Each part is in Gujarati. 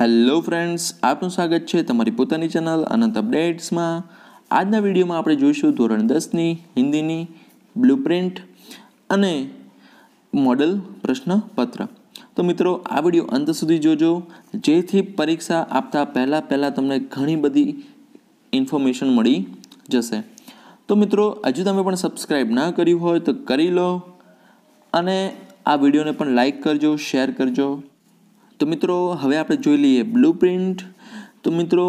હેલો ફ્રેન્ડ્સ આપનું સ્વાગત છે તમારી પોતાની ચેનલ અનંત અપડેટ્સમાં. આજના વિડીયોમાં આપણે જોઈશું ધોરણ દસની, હિન્દીની બ્લુપ્રિન્ટ અને મોડલ પ્રશ્નપત્ર. તો મિત્રો, આ વીડિયો અંત સુધી જોજો. જેથી પરીક્ષા આપતા પહેલાં પહેલાં તમને ઘણી બધી ઇન્ફોર્મેશન મળી જશે. તો મિત્રો, હજુ તમે પણ સબસ્ક્રાઈબ ના કર્યું હોય તો કરી લો અને આ વિડીયોને પણ લાઈક કરજો શેર કરજો. તો મિત્રો, હવે આપણે જોઈ લઈએ બ્લુ પ્રિન્ટ તો મિત્રો,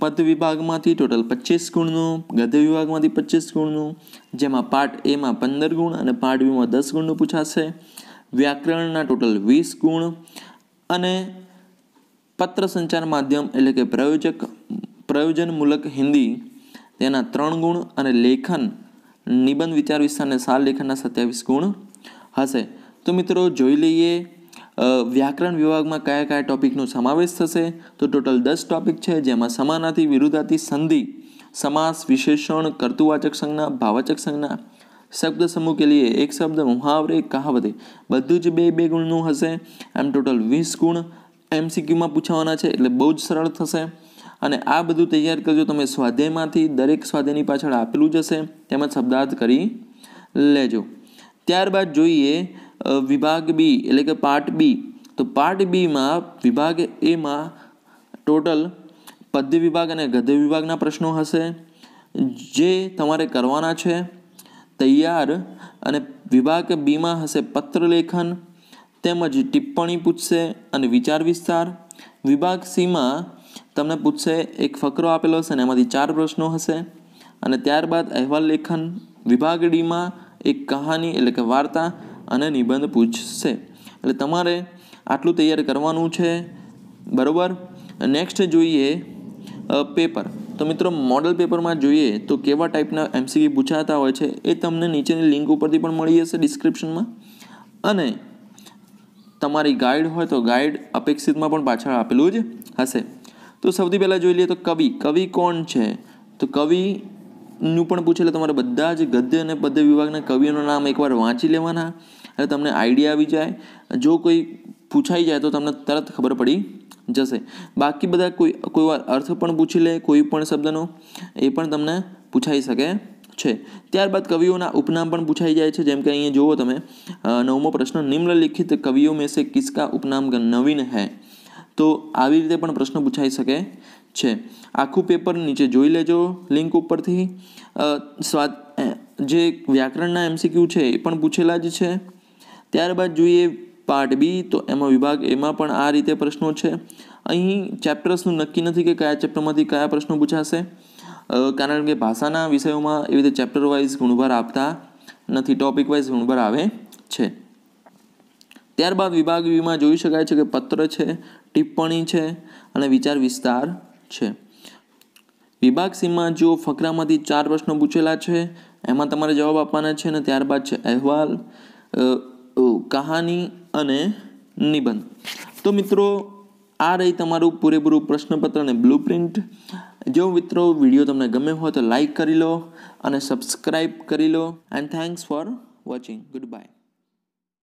પદ વિભાગમાંથી ટોટલ પચીસ ગુણનું, ગદ્ય વિભાગમાંથી પચીસ ગુણનું, જેમાં પાર્ટ એમાં પંદર ગુણ અને પાર્ટ બીમાં દસ ગુણનું પૂછાશે. વ્યાકરણના ટોટલ વીસ ગુણ અને પત્ર સંચાર માધ્યમ એટલે કે પ્રયોજક, પ્રયોજનમૂલક હિન્દી, તેના ત્રણ ગુણ અને લેખન, નિબંધ વિચાર વિસ્તારને સાર લેખનના સત્યાવીસ ગુણ હશે. તો મિત્રો, જોઈ લઈએ વ્યાકરણ વિભાગમાં કયા કયા ટોપિકનો સમાવેશ થશે? તો ટોટલ દસ ટોપિક છે, જેમાં સમાનાથી વિરુદ્ધાથી સંધિ, સમાસ વિશેષણ, કર્તુવાચક સંજ્ઞા, ભાવાચક સંજ્ઞા, શબ્દ સમૂહ કે લીએ એક શબ્દ, મુહાવરે, કહાવતે. બધું જ બે બે ગુણનું હશે. એમ ટોટલ વીસ ગુણ એમસીક્યુમાં પૂછાવાના છે, એટલે બહુ જ સરળ થશે. અને આ બધું તૈયાર કરજો, તમે સ્વાધ્યાયમાંથી દરેક સ્વાધ્યાયની પાછળ આપેલું જ હશે. તેમજ શબ્દાર્થ કરી લેજો. ત્યારબાદ જોઈએ વિભાગ બી, એટલે કે પાર્ટ બી. તો પાર્ટ બીમાં વિભાગ એમાં ટોટલ પદ્ય વિભાગ અને ગદ્ય વિભાગના પ્રશ્નો હશે. જે તમારે કરવાના છે, તૈયાર અને વિભાગ બીમાં હશે પત્ર લેખન તેમજ ટિપ્પણી પૂછશે અને વિચાર વિસ્તાર. વિભાગ સીમાં તમને પૂછશે, એક ફકરો આપેલો હશે અને એમાંથી ચાર પ્રશ્નો હશે. અને ત્યારબાદ અહેવાલ લેખન. વિભાગ ડીમાં એક કહાની, એટલે કે વાર્તા. અને નિબંધ પૂછશે. એટલે તમારે આટલું તૈયાર કરવાનું છે. બરાબર? નેક્સ્ટ જોઈએ પેપર તો મિત્રો મોડલ પેપરમાં જોઈએ તો કેવા ટાઈપના એમસીક્યુ પૂછાતા હોય છે એ તમને નીચેની લિંક ઉપરથી પણ મળી જશે ડિસ્ક્રિપ્શનમાં અને તમારી ગાઈડ હોય તો ગાઈડ અપેક્ષિતમાં પણ પાછળ આપેલું જ હશે. તો સૌથી પહેલાં જોઈ લઈએ તો કવિ. કવિ કોણ છે? તો નું પણ પૂછેલે તમારે બધા જ ગદ્ય અને પદ્ય વિભાગના કવિઓના નામ એકવાર વાંચી લેવાના, એટલે તમને આઈડિયા આવી જાય. જો કોઈ પૂછાઈ જાય તો તમને તરત ખબર પડી જશે. બાકી બધા કોઈ કોઈવાર અર્થ પણ પૂછી લે, કોઈ પણ શબ્દનો, એ પણ તમને પૂછાઈ શકે છે. ત્યારબાદ કવિઓના ઉપનામ પણ પૂછાઈ જાય છે. જેમ કે અહીંયા જુઓ તમે નવમો પ્રશ્ન, નિમ્નલિખિત કવિઓ મેં સે કિસકા ઉપનામ નવીન હૈ? તો આવી રીતે પણ પ્રશ્ન પૂછાઈ શકે છે. આખું પેપર નીચે જોઈ લેજો લિંક ઉપરથી. સ્વાદ જે વ્યાકરણના એમસીક્યુ છે એ પણ પૂછેલા જ છે. ત્યારબાદ જોઈએ પાર્ટ બી તો એમાં વિભાગ, એમાં પણ આ રીતે પ્રશ્નો છે. અહીં ચેપ્ટર્સનું નક્કી નથી કે કયા ચેપ્ટરમાંથી કયા પ્રશ્નો પૂછાશે. કારણ કે ભાષાના વિષયોમાં એવી રીતે ચેપ્ટર વાઇઝ ગુણભાર આપતા નથી ટોપિક વાઇઝ ગુણભાર આવે છે. ત્યારબાદ વિભાગ વીમાં જોઈ શકાય છે કે પત્ર છે, ટિપ્પણી છે અને વિચાર વિસ્તાર છે. વિભાગ સીમાં જો ફકરામાંથી ચાર પ્રશ્નો પૂછેલા છે. એમાં તમારે જવાબ આપવાના છે અને ત્યારબાદ છે અહેવાલ કહાની અને નિબંધ. તો મિત્રો, આ રહી તમારું પૂરેપૂરું પ્રશ્નપત્ર અને બ્લુ પ્રિન્ટ. જો મિત્રો વીડિયો તમને ગમે હોય તો લાઈક કરી લો અને સબસ્ક્રાઈબ કરી લો. And thanks for watching good bye